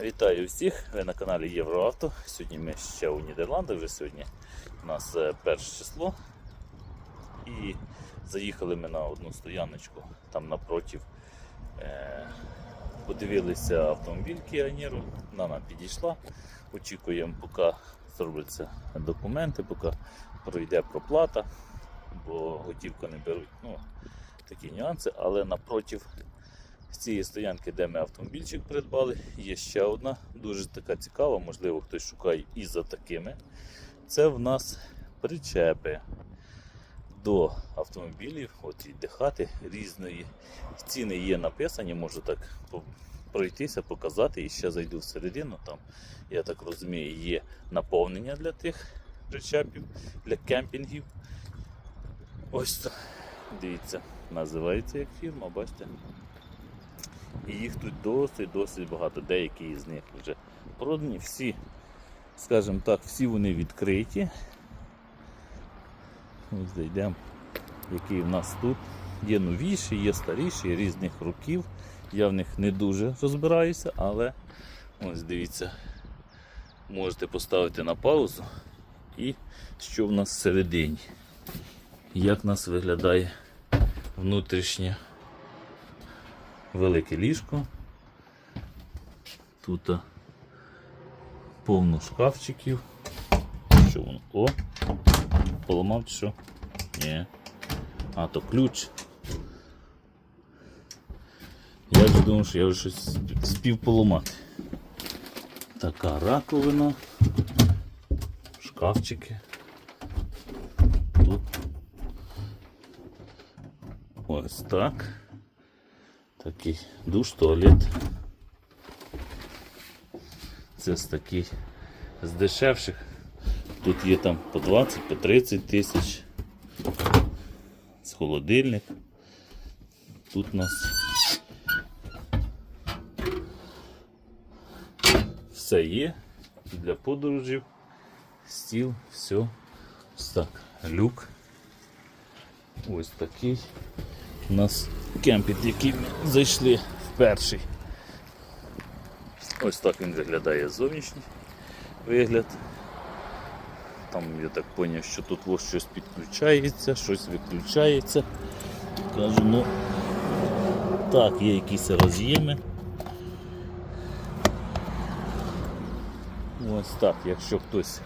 Вітаю всіх! Ви на каналі Євроавто. Сьогодні ми ще у Нідерландах, вже сьогодні у нас е, перше число. І заїхали ми на одну стояночку там напротив. Е, подивилися автомобіль Niro, вона нам підійшла. Очікуємо, поки зробляться документи, поки пройде проплата, бо готівку не беруть. Ну, такі нюанси, але напротив з цієї стоянки, де ми автомобільчик придбали, є ще одна, дуже така цікава, можливо, хтось шукає і за такими. Це в нас причепи до автомобілів, от і дихати різної. Ціни є написані, можу так пройтися, показати і ще зайду всередину. Там, я так розумію, є наповнення для тих причепів, для кемпінгів. Ось. Дивіться, називається як фірма, бачите? І їх тут досить-досить багато. Деякі з них вже продані. Всі, скажімо так, всі вони відкриті. Ось зайдемо, який в нас тут. Є новіші, є старіші, різних років. Я в них не дуже розбираюся, але ось дивіться, можете поставити на паузу і що в нас всередині. Як в нас виглядає внутрішнє велике ліжко. Тут повно шкафчиків. Що воно? О! Поламав чи що? Ні. А, то ключ. Я вже думав, що я вже щось спів поламати. Така раковина. Шкафчики. Тут. Ось так. Такий душ, туалет. Це з таких з дешевших. Тут є там по 20, по 30 тисяч. З холодильник. Тут у нас все є для подорожів, стіл, все. Ось так. Люк. Ось такий у нас кемпінг, який ми зайшли в перший. Ось так він виглядає зовнішній вигляд. Там я так зрозумів, що тут ось щось підключається, щось виключається. Кажу, ну так, є якісь роз'єми. Ось так, якщо хтось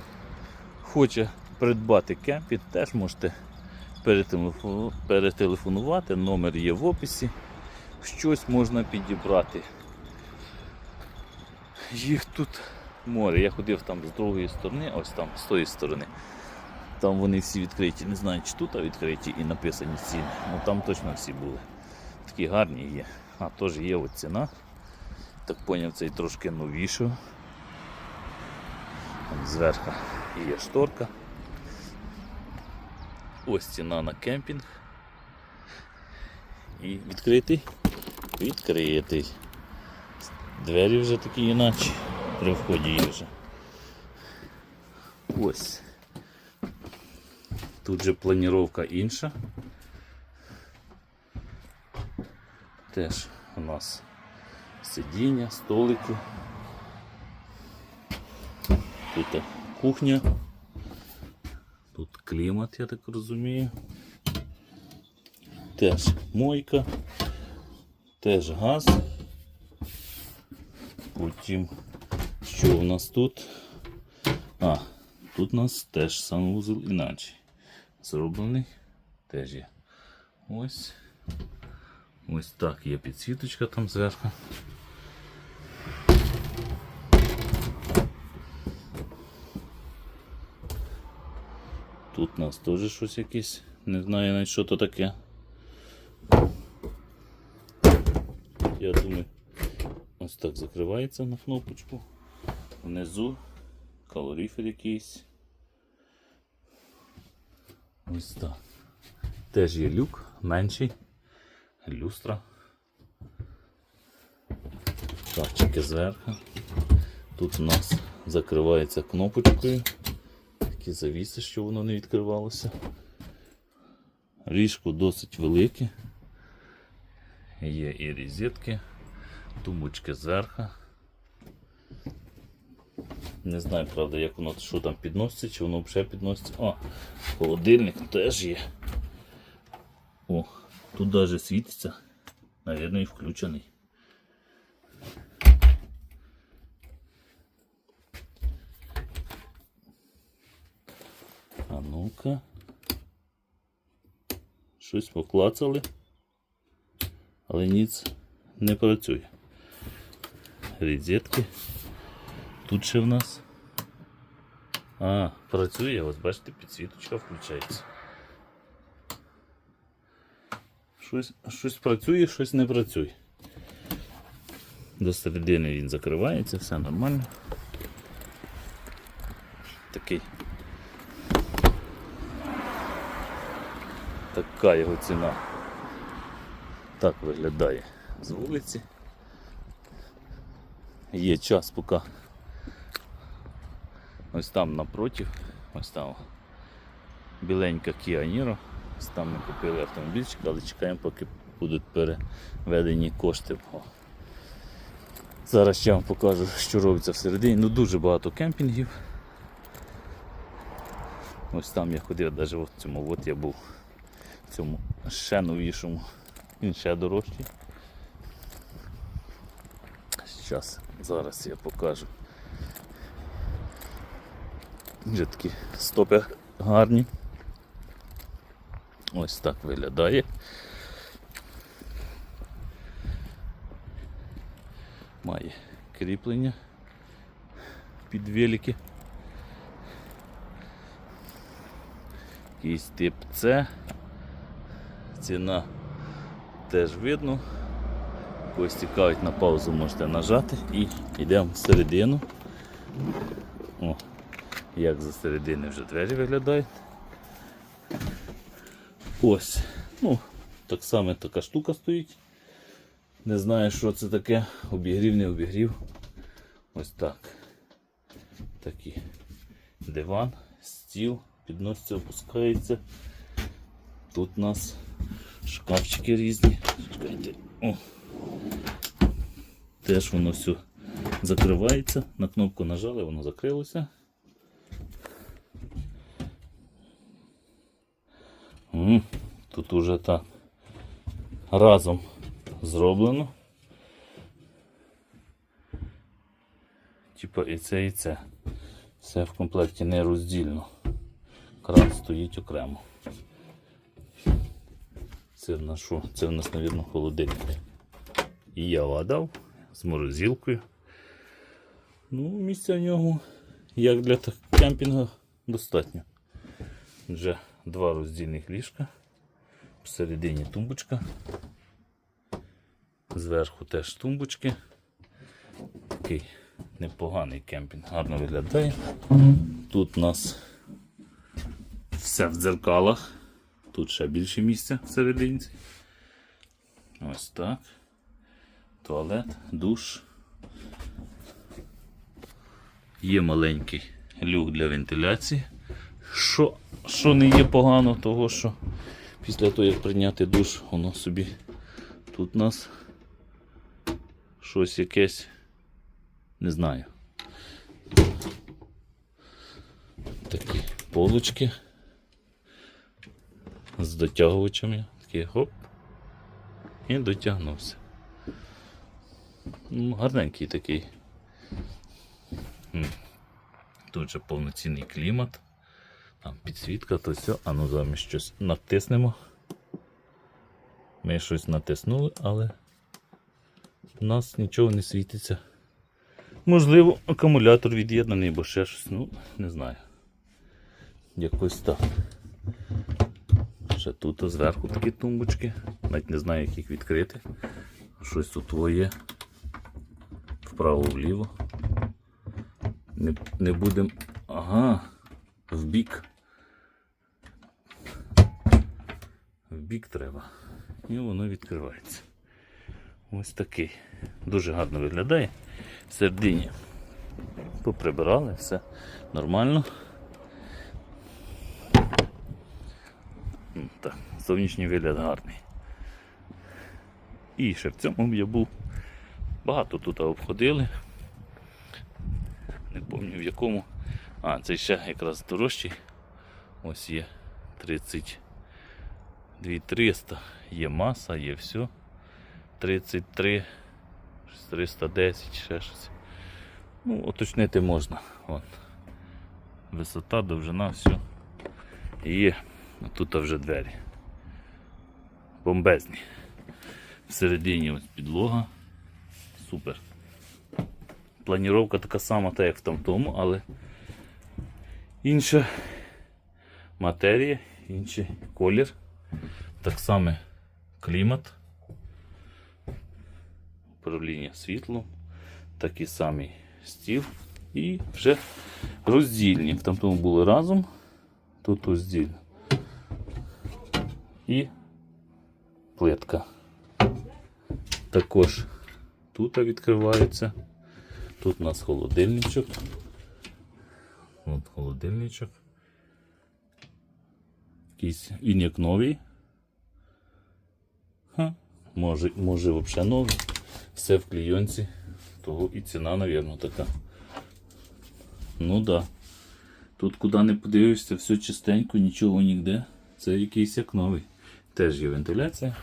хоче придбати кемпінг, теж можете перетелефонувати, номер є в описі. Щось можна підібрати. Їх тут море. Я ходив там з другої сторони, ось там, з тої сторони. Там вони всі відкриті. Не знаю, чи тут відкриті і написані ціни. Ну там точно всі були. Такі гарні є. А теж є от ціна. Так поняв, цей трошки новіший. Там зверху є шторка. Ось ціна на кемпінг. І відкритий? Відкритий. Двері вже такі іначе при вході вже. Ось. Тут же планіровка інша. Теж у нас сидіння, столики. Тут кухня. Клімат, я так розумію. Теж мойка, теж газ. Потім, що у нас тут? А, тут у нас теж санвузол іначе. Зроблений. Теж є. Ось. Ось так є підсвіточка там зверху. Тут у нас теж щось якесь. Не знаю навіть що то таке. Я думаю, ось так закривається на кнопочку. Внизу калорифер якийсь. Ось так. Теж є люк, менший, люстра. Шкафчики зверху. Тут у нас закривається кнопочкою. Такі завіси, що воно не відкривалося. Ліжко досить велике. Є і розетки, тумбочки зверху. Не знаю, правда, як воно що там підноситься, чи воно взагалі підноситься. О, холодильник теж є. О, тут навіть світиться. Навірно, і включений. Ну-ка. Щось поклацали, але ніц не працює. Розетки. Тут ще в нас. А, працює, ось бачите, підсвіточка включається. Щось, щось працює, щось не працює. До середини він закривається, все нормально. Такий. Така його ціна. Так виглядає з вулиці. Є час поки. Ось там напротив, ось там біленька Kia Niro. Ось там ми купили автомобільчик, але чекаємо, поки будуть переведені кошти. Зараз я вам покажу, що робиться всередині. Ну дуже багато кемпінгів. Ось там я ходив, навіть в цьому от я був цьому ще новішому. Він ще дорожчий. Зараз, зараз я покажу. Вже такі стопи гарні. Ось так виглядає. Має кріплення під велики. Якийсь тип С. Ціна теж видно. Когось цікавить на паузу можете нажати і йдемо всередину. О, як за середини вже двері виглядають. Ось. Ну, так само така штука стоїть. Не знаю, що це таке. Обігрів, не обігрів. Ось так. Такий диван, стіл, підноситься, опускається. Тут у нас шкафчики різні. Чекайте. О. Теж воно все закривається. На кнопку нажали, воно закрилося. Тут уже так разом зроблено. Типа і це, і це. Все в комплекті не роздільно. Кран стоїть окремо. Це в нас? Це в нас, мабуть, холодильник. І я вадав з морозилкою. Ну, місця в ньому, як для кемпінгу, достатньо. Вже два роздільних ліжка. Всередині тумбочка. Зверху теж тумбочки. Такий непоганий кемпінг, гарно виглядає. Тут у нас все в дзеркалах. Тут ще більше місця всередині. Ось так. Туалет, душ. Є маленький люк для вентиляції. Що, що не є погано, того що після того, як прийняти душ, воно собі тут у нас щось якесь, не знаю. Такі полочки з дотягувачами. Такі хоп. І дотягнувся. Ну, гарненький такий. Тут же повноцінний клімат. Там підсвітка, то все. А ну зараз ми щось натиснемо. Ми щось натиснули, але у нас нічого не світиться. Можливо, акумулятор від'єднаний, бо ще щось, ну, не знаю. Якось так. Ще тут зверху такі тумбочки. Навіть не знаю, як їх відкрити. Щось тут твоє. Вправо-вліво. Не, не будемо. Ага. В бік. В бік треба. І воно відкривається. Ось такий. Дуже гарно виглядає. Середині поприбирали, все нормально. М, Так, зовнішній вигляд гарний. І ще в цьому я був. Багато тут обходили. Не пам'ятаю в якому. А, цей ще якраз дорожчий. Ось є 32 300. Є маса, є все. 33, 310, ще щось. Ну, уточнити можна. От. Висота, довжина, все. І. Тут вже двері. Бомбезні. Всередині ось підлога. Супер. Планіровка така сама, так як в тамтому, але інша матерія, інший колір. Так само клімат. Управління світлом, такий самий стіл і вже роздільні. В тамтому були разом, тут роздільно. І плитка. Також тут відкривається. Тут у нас холодильничок. От холодильничок. Якийсь він як новий. Ха, може, може взагалі новий. Все в клійонці. Того і ціна, мабуть, така. Ну да. Тут куди не подивишся, все чистенько, нічого ніде. Це якийсь як новий. Теж є вентиляція.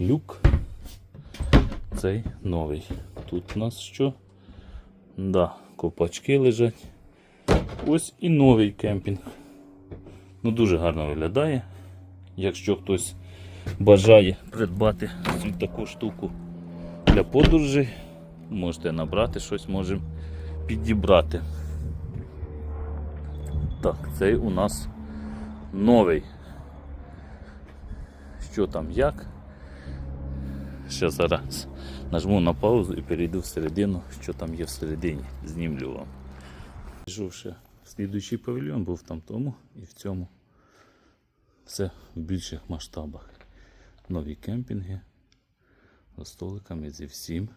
Люк. Цей новий. Тут у нас що? Да, копачки лежать. Ось і новий кемпінг. Ну, дуже гарно виглядає. Якщо хтось бажає придбати таку штуку для подорожей, можете набрати щось, можемо підібрати. Так, цей у нас новий. Що там як? Ще зараз нажму на паузу і перейду всередину, що там є всередині. Знімлю вам. Пішов в слідуючий павільйон, був там тому і в цьому. Все в більших масштабах. Нові кемпінги за столиками зі всім.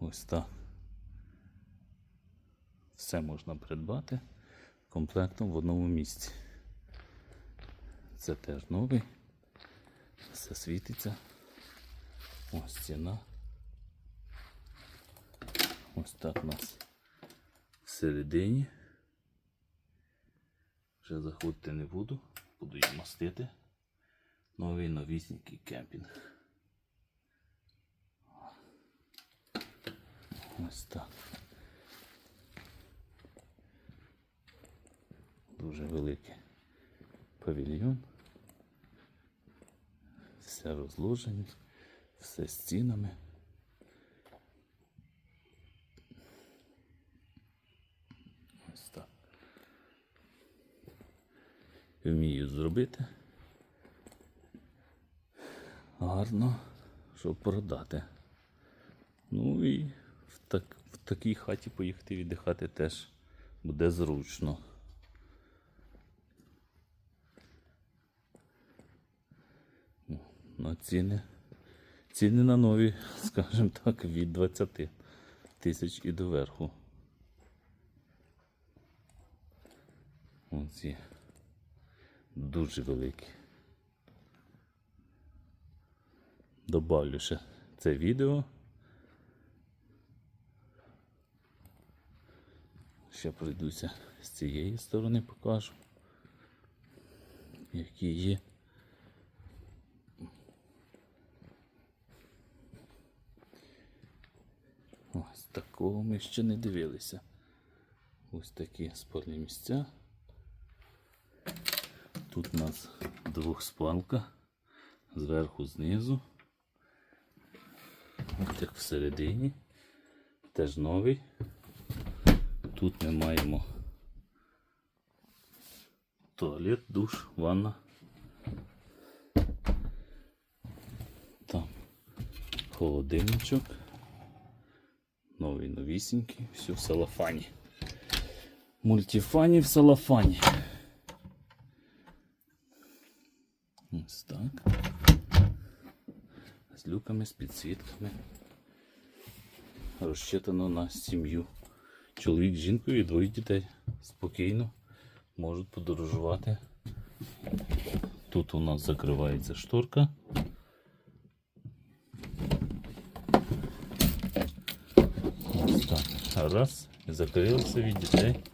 Ось так. Все можна придбати комплектом в одному місці. Це теж новий. Все світиться. Ось ціна. Ось так у нас всередині. Вже заходити не буду, буду її мастити. Новий новісінький кемпінг. Ось так. Дуже великий павільйон. Все розложені, все з цінами. Ось так. Вмію зробити. Гарно, щоб продати. Ну і в, так, в такій хаті поїхати віддихати теж буде зручно. Ну, На ціни. Ціни на нові, скажімо так, від 20 тисяч і доверху. Оці дуже великі. Добавлю ще це відео. Ще пройдуся з цієї сторони покажу, які є. Ось такого ми ще не дивилися. Ось такі спальні місця. Тут у нас двохспалка зверху знизу. Ось як всередині. Теж новий. Тут ми маємо туалет, душ, ванна. Там холодильничок. Новий новісінький, все в салафані. Мультифані в салафані. Ось так. З люками, з підсвітками. Розчитано на сім'ю. Чоловік з жінкою і двоє дітей спокійно можуть подорожувати. Тут у нас закривається шторка. Ось Раз. І закрилися від дітей.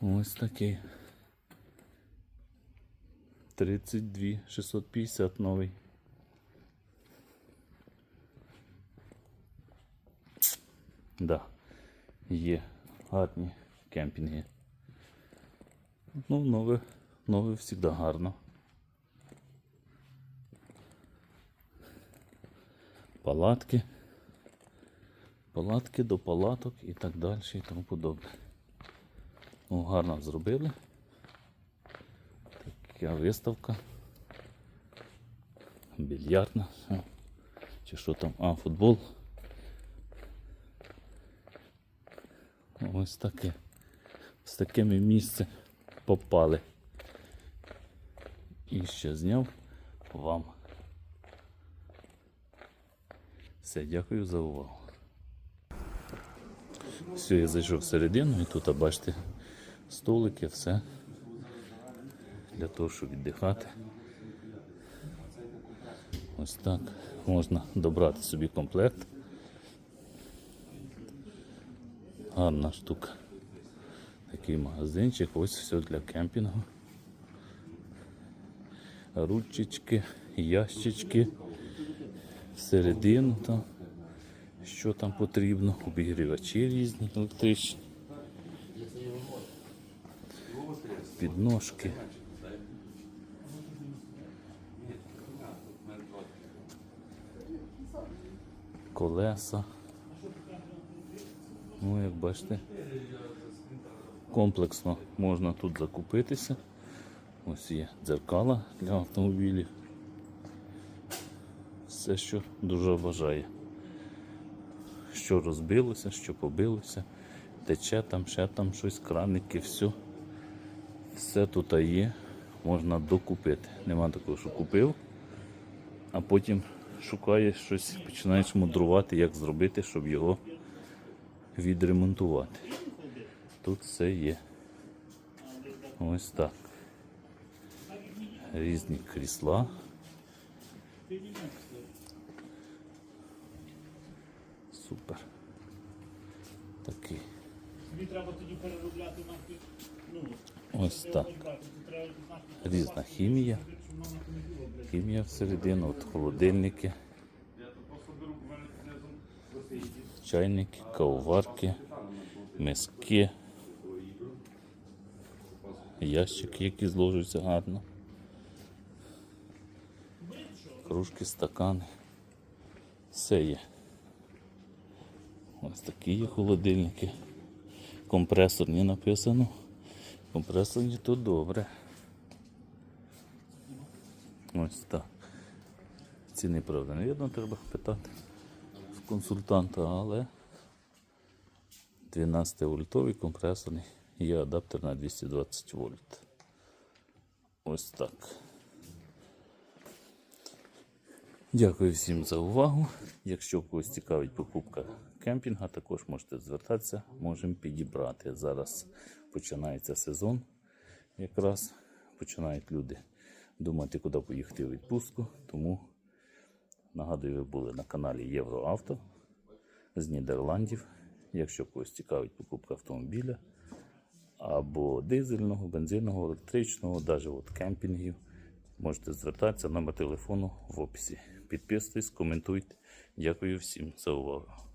Ось такий. 32 650 новий. Да, є гарні кемпінги. Ну, нове, нове завжди гарно. Палатки. Палатки до палаток і так далі і тому подобне. Ну, гарно зробили. Така виставка. Більярдна. Чи що там? А, футбол. Ось таке. З такими місце попали. І ще зняв вам. Все, дякую за увагу. Все, я зайшов всередину і тут, бачите, столики, все. Для того, щоб віддихати. Ось так. Можна добрати собі комплект. Гарна штука. Такий магазинчик, ось все для кемпінгу. Ручечки, ящички, всередину там, що там потрібно, обігрівачі різні електричні. Підножки. Колеса. Ну, як бачите, комплексно можна тут закупитися. Ось є дзеркала для автомобілів. Все, що дуже бажає. Що розбилося, що побилося, тече там, ще там щось, краники, все. Все тут є, можна докупити. Нема такого, що купив, а потім шукаєш щось, починаєш мудрувати, як зробити, щоб його відремонтувати. Тут все є. Ось так. Різні крісла. Супер. Такий. Тобі треба тоді переробляти на пі- ну, Ось так. Різна хімія. Хімія всередину, от холодильники, чайники, кавоварки, миски, ящики, які зложуються гарно. Кружки, стакани. Все є. Ось такі є холодильники. Компресорні написано. Компресорні то добре. Ось так. Ціни, правда, не видно, треба питати в консультанта, але 12 вольтовий компресорний є адаптер на 220 вольт. Ось так. Дякую всім за увагу. Якщо когось цікавить покупка кемпінга, також можете звертатися, можемо підібрати. Зараз починається сезон. Якраз починають люди думати, куди поїхати у відпустку. Тому нагадую, ви були на каналі Євроавто з Нідерландів. Якщо когось цікавить покупка автомобіля або дизельного, бензинного, електричного, навіть от кемпінгів, можете звертатися номер телефону в описі. Підписуйтесь, коментуйте. Дякую всім за увагу.